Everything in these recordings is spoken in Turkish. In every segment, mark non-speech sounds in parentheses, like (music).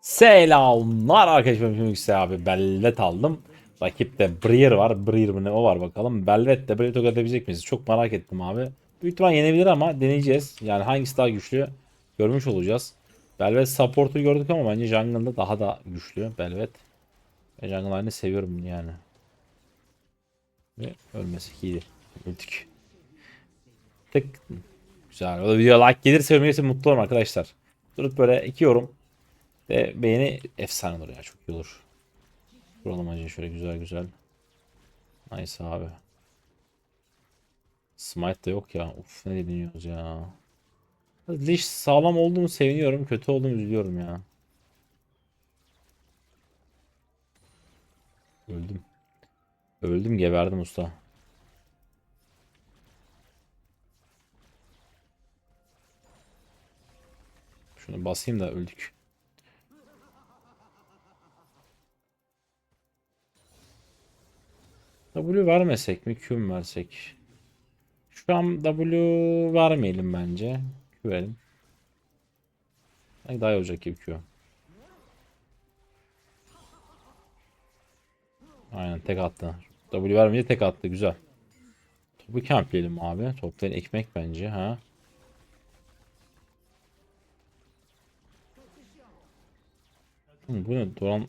Selamlar arkadaşlar. Şimdi Yüksel abi Belvet aldım. Rakipte Brier var. Brier mi ne o var bakalım. Belvet de Brier tokat edebilecek miyiz? Çok merak ettim abi. Büyük ihtimal yenebilir ama deneyeceğiz. Yani hangisi daha güçlü görmüş olacağız. Belvet support'u gördük ama bence jungle'da daha da güçlü Belvet. Ben jungle halini seviyorum yani. Ve ölmesi iyiydi. Öldük. Tık. Güzel. O da video like gelirse ölmeyse mutlu olurum arkadaşlar. Durup böyle iki yorum ve beğeni efsane olur ya çok iyi olur. Kuralım acı şöyle güzel güzel. Nice abi. Smite de yok ya. Uf ne deniyoruz ya. Leash sağlam olduğunu seviniyorum. Kötü olduğunu üzülüyorum ya. Öldüm. Öldüm geberdim usta. Şunu basayım da öldük. W vermesek mi Q mu versek? Şu an W vermeyelim bence. Q verelim. Daha iyi olacak gibi Q. Aynen tek attı. W vermeyince tek attı güzel. Topu campleyelim abi. Toplayın ekmek bence ha. Hı, bu ne? Doran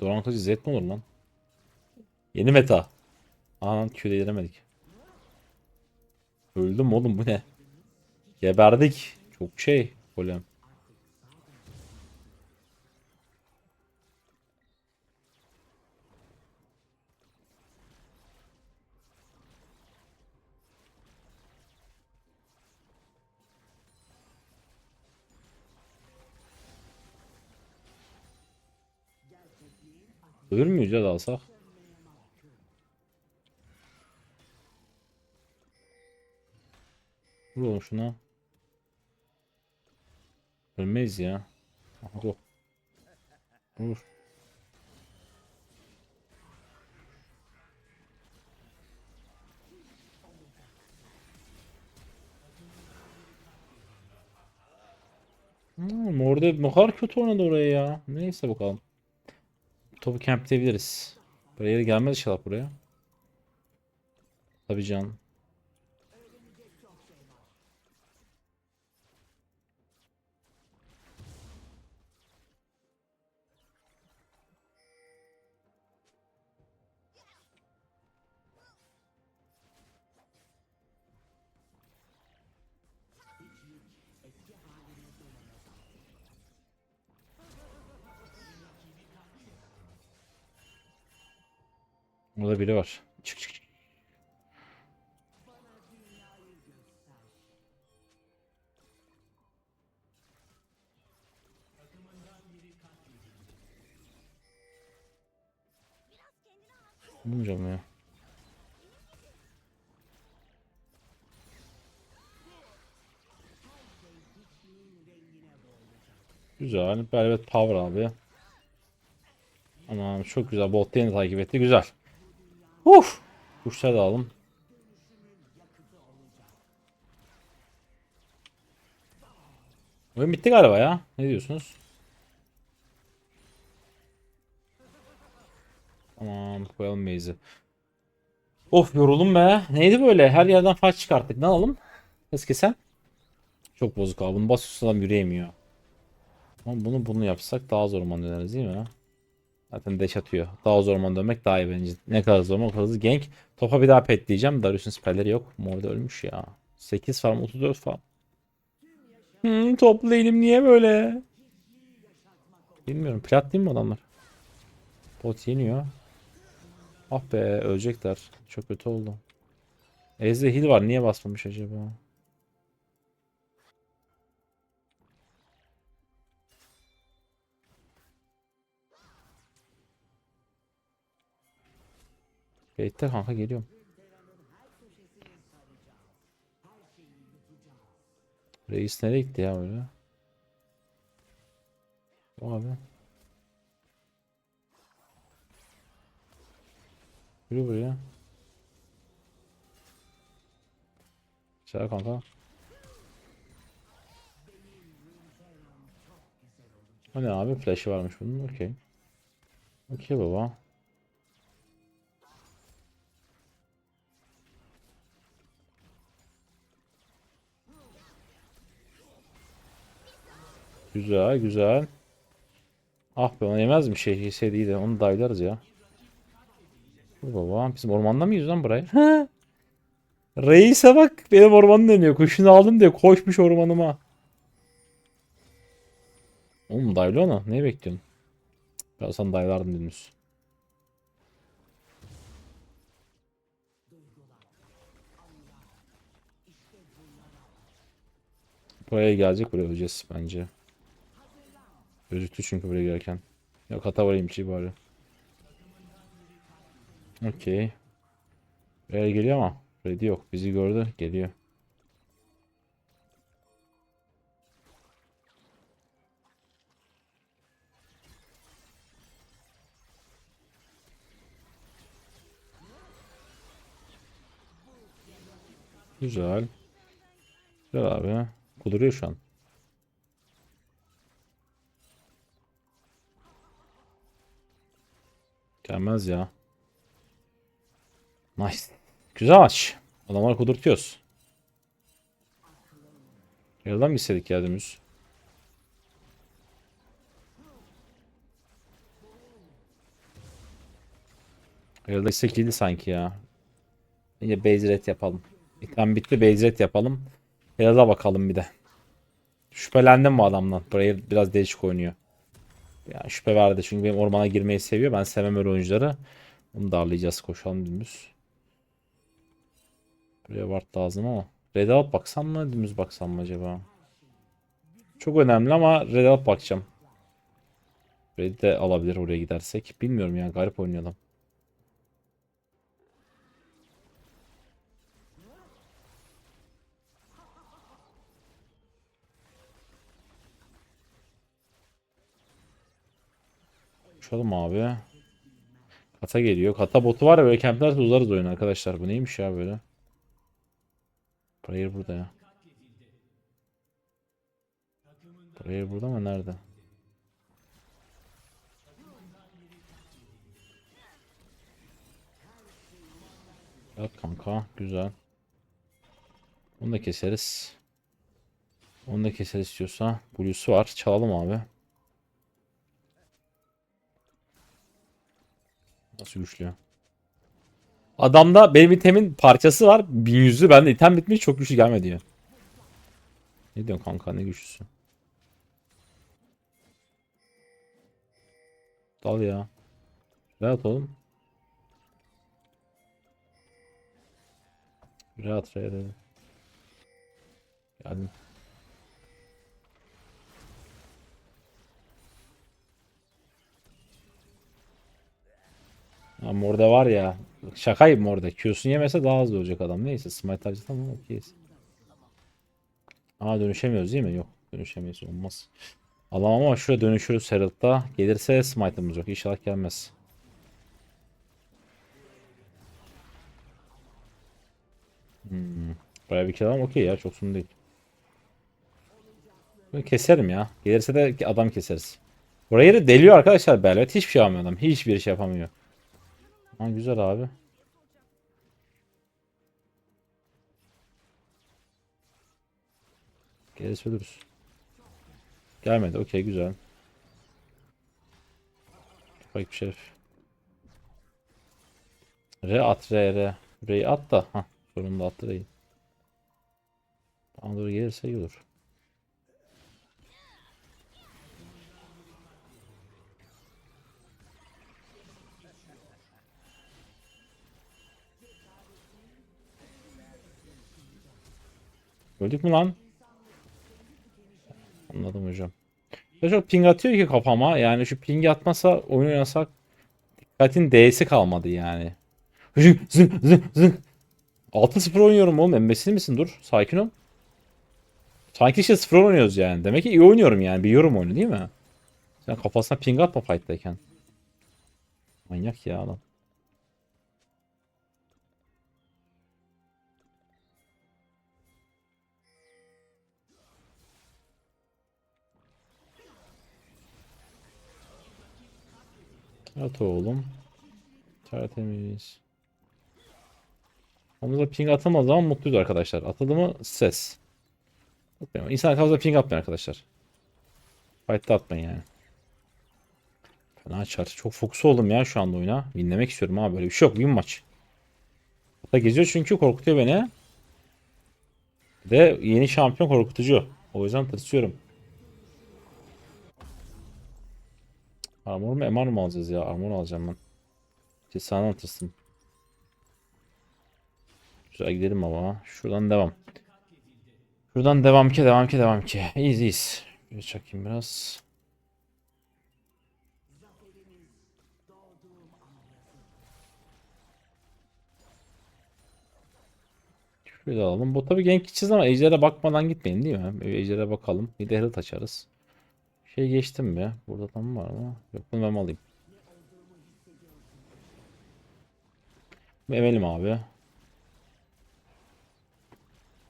Doran Kılıcı Z mi olur lan? Yeni meta. Anan Q'de giremedik. Öldüm oğlum bu ne? Geberdik. Çok şey golem. Ölür müyüz ya da alsak? Vur oğlum şuna. Ölmeyiz ya. Aha go. Vur. Hmm, orada ne kadar kötü oynadı oraya ya. Neyse bakalım. Topu campleyebiliriz. Buraya gelmez inşallah buraya. Tabii can. Orada biri var. Çık çık çık. Bulmayacağım ya. Güzel. Velvet Power abi. Aman çok güzel. Bot takip etti. Güzel. Uf. Kuşlar da alalım. Oyun bitti galiba ya. Ne diyorsunuz? Tamam koyalım base'i. Of yoruldum be. Neydi böyle? Her yerden faç çıkarttık. Ne alalım? Hız kesen. Çok bozuk abi. Bunu basıyorsa adam yürüyemiyor. Ama bunu bunu yapsak daha zor döneriz değil mi? Zaten deş atıyor. Daha zor orman dönmek daha iyi bence. Ne kadar zor o kadar hızlı. Gank. Topa bir daha pet diyeceğim. Darius'un spelleri yok. Morda ölmüş ya. 8 farm 34 farm. Hmm, top lane'im niye böyle? Bilmiyorum. Plat değil mi adamlar? Bot yeniyor. Ah be ölecekler. Çok kötü oldu. Ezde heal var. Niye basmamış acaba? Bekle kanka geliyorum. Reis nereye gitti ya öyle? O abi. Yürü buraya. Güzel kanka. Ne abi? Flash'ı varmış bunun. Okey. Okey baba. Güzel güzel. Ah be ona yemez mi şey yeseydi de onu daylarız ya. Dur baba bizim ormanda mıyız lan buraya? He. Reis'e bak benim ormanım dönüyor. Kuşunu aldım diye koşmuş ormanıma. Oğlum daylı ona. Neyi bekliyorsun? Ben sana daylardım dümdüz. Buraya gelecek buraya öleceğiz bence. Gözüktü çünkü buraya gelirken. Yok hata varayım şey bari. Okey. Buraya geliyor ama. Ready yok. Bizi gördü. Geliyor. Güzel. Güzel abi. Kuduruyor şu an. Gelmez ya. Nice. Güzel maç. Adamları kudurtuyoruz. Yarıdan mı istedik ya dümdüz? Yarıda istek sanki ya. Yine base rate yapalım. İkram bitti base rate yapalım. Yarıda bakalım bir de. Şüphelendim bu adamdan. Burayı biraz değişik oynuyor. Yani şüphe verdi çünkü benim ormana girmeyi seviyor. Ben sevmem öyle oyuncuları. Onu darlayacağız. Koşalım dümdüz. Buraya ward lazım ama. Red alıp baksam mı dümdüz baksam mı acaba? Çok önemli ama red alıp bakacağım. Red de alabilir oraya gidersek. Bilmiyorum ya garip oynuyor. Uçalım abi. Kata geliyor. Kata botu var ya böyle kemplerse uzarız oyunu arkadaşlar. Bu neymiş ya böyle? Prayer burada ya. Prayer burada mı? Nerede? Yat kanka. Güzel. Onu da keseriz. Onu da keseriz istiyorsa. Blue'su var. Çalalım abi. Nasıl güçlü ya? Adamda benim itemin parçası var. 1100'lü bende item bitmiş çok güçlü gelmedi diyor. Ne diyorsun kanka ne güçlüsü? Dal ya. Rahat oğlum. Rahat. rahat. Geldim. Ya Morda var ya. Şakayım Morda. Q'sunu yemese daha hızlı olacak adam. Neyse smite harcadı ama okeyiz. Aa dönüşemiyoruz değil mi? Yok. Dönüşemiyoruz. Olmaz. Alamam ama şuraya dönüşürüz Herald'da. Gelirse smite'ımız yok. İnşallah gelmez. Hmm. Bayağı bir kill alalım. Okey ya. Çok sorun değil. Böyle keserim ya. Gelirse de adam keseriz. Burayı da deliyor arkadaşlar Belvet. Hiçbir şey yapamıyor adam. Hiçbir şey yapamıyor. Ha, güzel abi. Gerisi ölürüz. Gelmedi. Okey güzel. Bak bir şerif. R at R R. R'yi at da. Ha, sonunda attı R'yi. Bana doğru gelirse iyi olur. Öldük mü lan? Anladım hocam. Ya çok ping atıyor ki kafama. Yani şu ping atmasa oyun oynasak dikkatin D'si kalmadı yani. Zın zın zın zın. 6-0 oynuyorum oğlum. Embesil misin? Dur. Sakin ol. Sanki işte 0 oynuyoruz yani. Demek ki iyi oynuyorum yani. Biliyorum oyunu değil mi? Sen kafasına ping atma fight'tayken. Manyak ya adam. At oğlum. Tertemiz. Omuza ping atılmaz zaman mutluyuz arkadaşlar. Atıldı mı ses. Atmayın. İnsan kafasına ping atmayın arkadaşlar. Fight'ta atmayın yani. Fena açar. Çok fokus oldum ya şu anda oyuna. Winlemek istiyorum abi. Böyle bir şey yok. Win maç. Hatta geziyor çünkü korkutuyor beni. De yeni şampiyon korkutucu. O yüzden tırsıyorum. Armor mu MR mı alacağız ya? Armor alacağım ben. Cesaret atırsın. Güzel gidelim ama. Şuradan devam. Şuradan devam ki devam ki devam ki. İyiyiz iyiyiz. Bir çakayım biraz. Şöyle alalım. Bota bir gank gideceğiz ama Ejder'e bakmadan gitmeyin değil mi? Ejder'e bakalım. Bir de Herald açarız. Şey geçtim mi? Burada tam var mı? Yok bunu ben alayım. Emelim abi.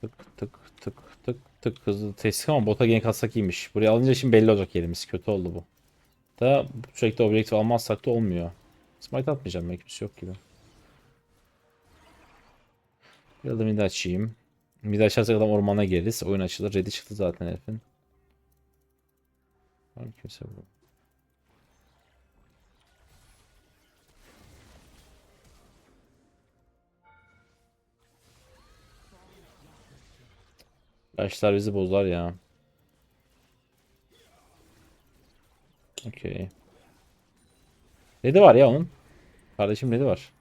Tık tık tık tık tık hızlı teslim ama bota gank atsak iyiymiş. Buraya alınca şimdi belli olacak yerimiz. Kötü oldu bu. Da sürekli objektif almazsak da olmuyor. Smite atmayacağım belki bir şey yok gibi. Biraz da mid açayım. Mid açarsak adam ormana geliriz. Oyun açılır. Ready çıktı zaten herifin. Kimse bu? Yaşlar bizi bozar ya. Okey. Nedi var ya onun? Kardeşim nedi var?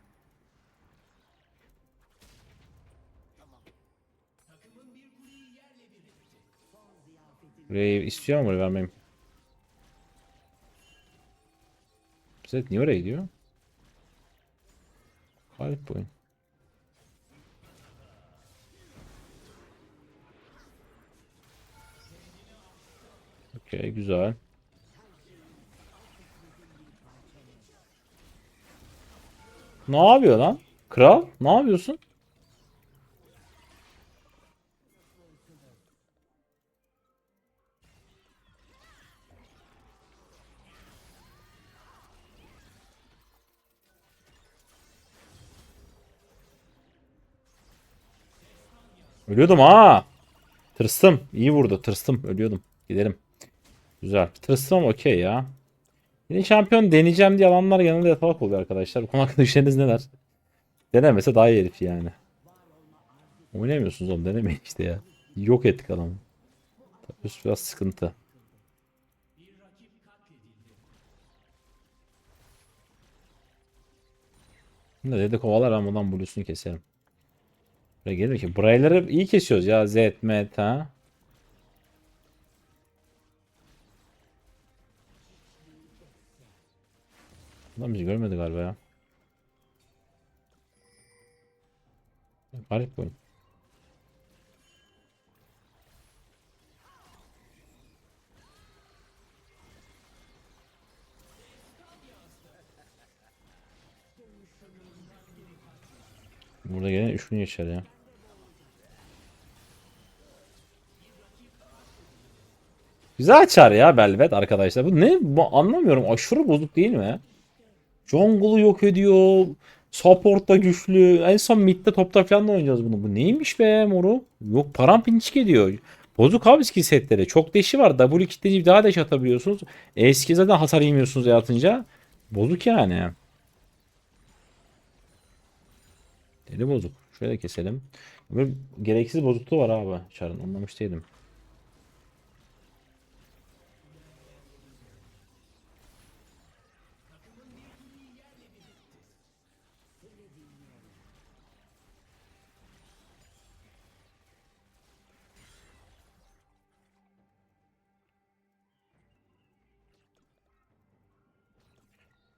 Burayı istiyor burayı vermeyeyim. Zed niye oraya gidiyor? Garip bu oyun. Okey güzel. Ne yapıyor lan? Kral ne yapıyorsun? Ölüyordum ha. Tırstım. İyi vurdu. Tırstım. Ölüyordum. Gidelim. Güzel. Tırstım ama okey ya. Yeni şampiyon deneyeceğim diye alanlar genelde yatalak oluyor arkadaşlar. Bu konu hakkında düşünceniz neler? Denemese daha iyi herif yani. Oynamıyorsunuz oğlum denemeyin işte ya. Yok ettik adamı. Üst biraz sıkıntı. Ne dedi kovalar ama ondan bluesunu keserim. Buraya gelir ki. Burayları iyi kesiyoruz ya. Z, M, ha. Adam bizi görmedi galiba ya. Garip bu. Burada gelen 3 gün geçer ya. Güzel açar ya Belvet arkadaşlar. Bu ne? Bu anlamıyorum. Aşırı bozuk değil mi? Jungle'u yok ediyor. Support da güçlü. En son midde topta falan da oynayacağız bunu. Bu neymiş be moru? Yok parampinçik ediyor. Bozuk abi skill setleri. Çok deşi var. W kitleyip daha deş atabiliyorsunuz. Eski zaten hasar yemiyorsunuz yaratınca. Bozuk yani. Deli bozuk. Şöyle keselim. Böyle gereksiz bozukluğu var abi. Çarın anlamış değilim.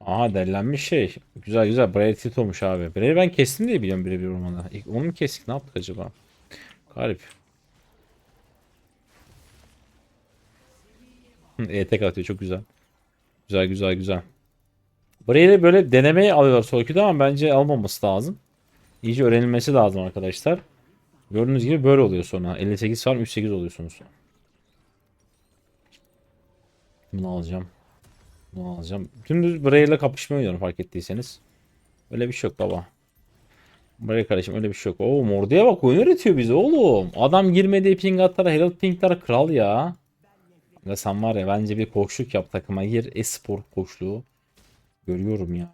Aha dellenmiş şey. Güzel güzel. Braille tilt olmuş abi. Braile'i ben kestim diye biliyorum birebir ormanda. İlk onu mu kestik? Ne yaptık acaba? Garip. Hı, E-tek atıyor. Çok güzel. Güzel güzel güzel. Braile'i böyle denemeye alıyorlar Solkü'de ama bence almaması lazım. İyice öğrenilmesi lazım arkadaşlar. Gördüğünüz gibi böyle oluyor sonra. 58 farm 38 oluyorsunuz. Bunu alacağım. Bunu alacağım. Dümdüz Brayer'la kapışma oynuyorum fark ettiyseniz. Öyle bir şey yok baba. Brayer kardeşim öyle bir şey yok. Oo Mordu'ya bak oyun üretiyor bize oğlum. Adam girmediği ping atlara Herald pingler kral ya. Ya sen var ya bence bir koçluk yap takıma gir. Espor koçluğu. Görüyorum ya.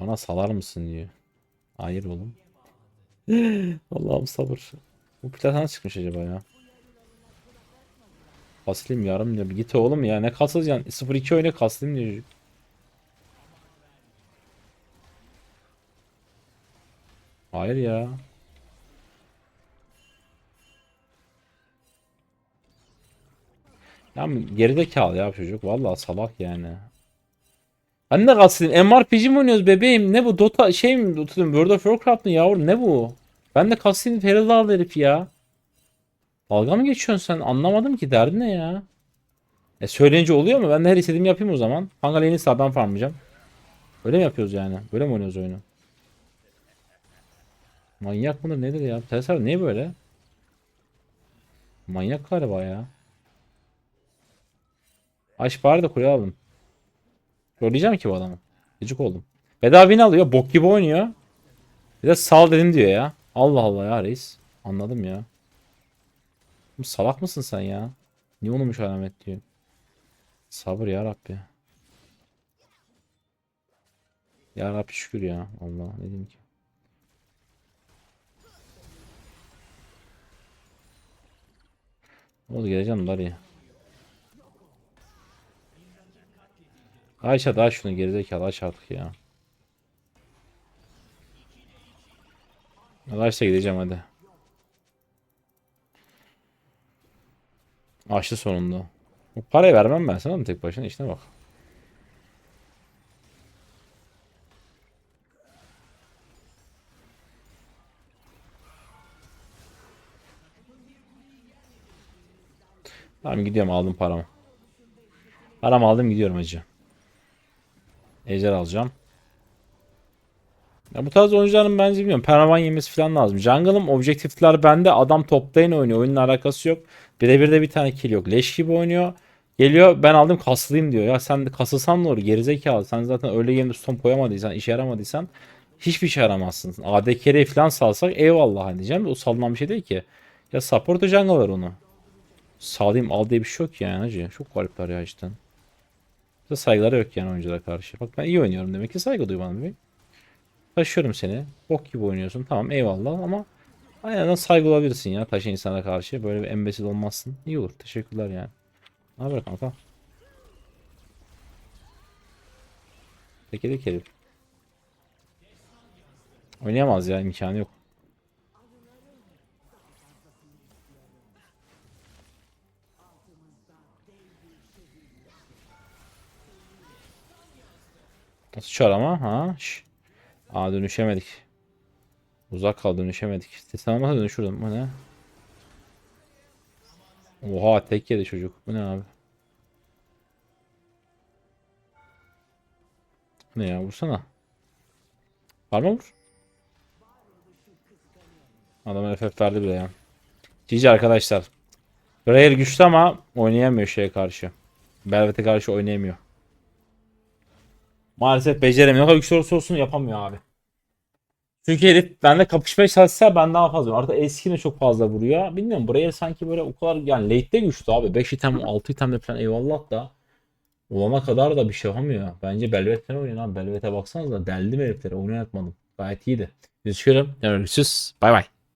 Bana salar mısın diyor. Hayır oğlum. (gasps) Allah'ım sabır. Bu platan çıkmış acaba ya. Kaslim yarım diyor. Git oğlum ya ne kasılacaksın? 0-2 oyna kaslim diyor. Hayır ya. Ya geride kal ya çocuk. Vallahi salak yani. Ben de kaslayayım. MRPG mi oynuyoruz bebeğim? Ne bu? Dota şey mi? Dota World of Warcraft mı yavrum? Ne bu? Ben de Feral aldı herif ya. Dalga mı geçiyorsun sen? Anlamadım ki. Derdin ne ya? E söyleyince oluyor mu? Ben de her istediğimi yapayım o zaman. Hangi lane'i sağ ben farmlayacağım. Öyle mi yapıyoruz yani? Böyle mi oynuyoruz oyunu? Manyak mıdır nedir ya? Tesar niye böyle? Manyak galiba ya. Aç bari de kuleye aldım. Söyleyeceğim ki bu adamı. Gıcık oldum. Bedavini alıyor. Bok gibi oynuyor. Bir de sal dedim diyor ya. Allah Allah ya reis. Anladım ya. Salak mısın sen ya? Niye olmuş alamet diyor. Sabır ya Rabbi. Ya Rabbi şükür ya. Allah ne diyeyim ki. Ne oldu geleceğim Dari. Ayşe daha şunu gerizekalı aç artık ya. Ayşe gideceğim hadi. Açtı sonunda. Parayı vermem ben sana mı tek başına işine bak. Tamam gidiyorum aldım paramı. Paramı aldım gidiyorum hacı. Ejder alacağım. Ya bu tarz oyuncuların bence bilmiyorum. Permaban yemesi falan lazım. Jungle'ım objektifler bende. Adam top lane oynuyor. Oyunun alakası yok. Birebir de bir tane kill yok. Leş gibi oynuyor. Geliyor ben aldım kaslıyım diyor. Ya sen kasılsan ne olur gerizekalı. Sen zaten öyle yerinde stom koyamadıysan, işe yaramadıysan hiçbir işe yaramazsın. AD carry falan salsak eyvallah hani diyeceğim. de O salınan bir şey değil ki. Ya support jungle'lar onu. Sağlayayım al diye bir şey yok yani hacı. Çok garipler ya işte. Bize saygıları yok yani oyunculara karşı. Bak ben iyi oynuyorum demek ki saygı duy bir. Taşıyorum seni. Bok gibi oynuyorsun. Tamam eyvallah ama aynen saygı olabilirsin ya taşı insana karşı. Böyle bir embesil olmazsın. İyi olur. Teşekkürler yani. Ne haber kanka? Tekelik herif. Oynayamaz ya imkanı yok. Nasıl çar ama ha? Şş. Aa dönüşemedik. Uzak kal dönüşemedik. Sen olmasa dönüşürdüm. Bu ne? Oha tek yedi çocuk. Bu ne abi? Ne ya vursana. Var mı vur? Adam FF verdi bile ya. GG arkadaşlar. Rare güçlü ama oynayamıyor şeye karşı. Belvet'e karşı oynayamıyor. Maalesef beceremiyor. Ne kadar olursa olsun yapamıyor abi. Çünkü herif benimle kapışmaya çalışsa ben daha fazla. Artık eskine çok fazla vuruyor. Bilmiyorum buraya sanki böyle o kadar yani late'de güçlü abi. 5 item 6 itemle falan eyvallah da. Olana kadar da bir şey yapamıyor. Bence Belvet'ten oynayın abi. Belvet'e baksanıza deldim herifleri. Oynatmadım. Gayet iyiydi. Görüşürüz. Görüşürüz. Bay bay.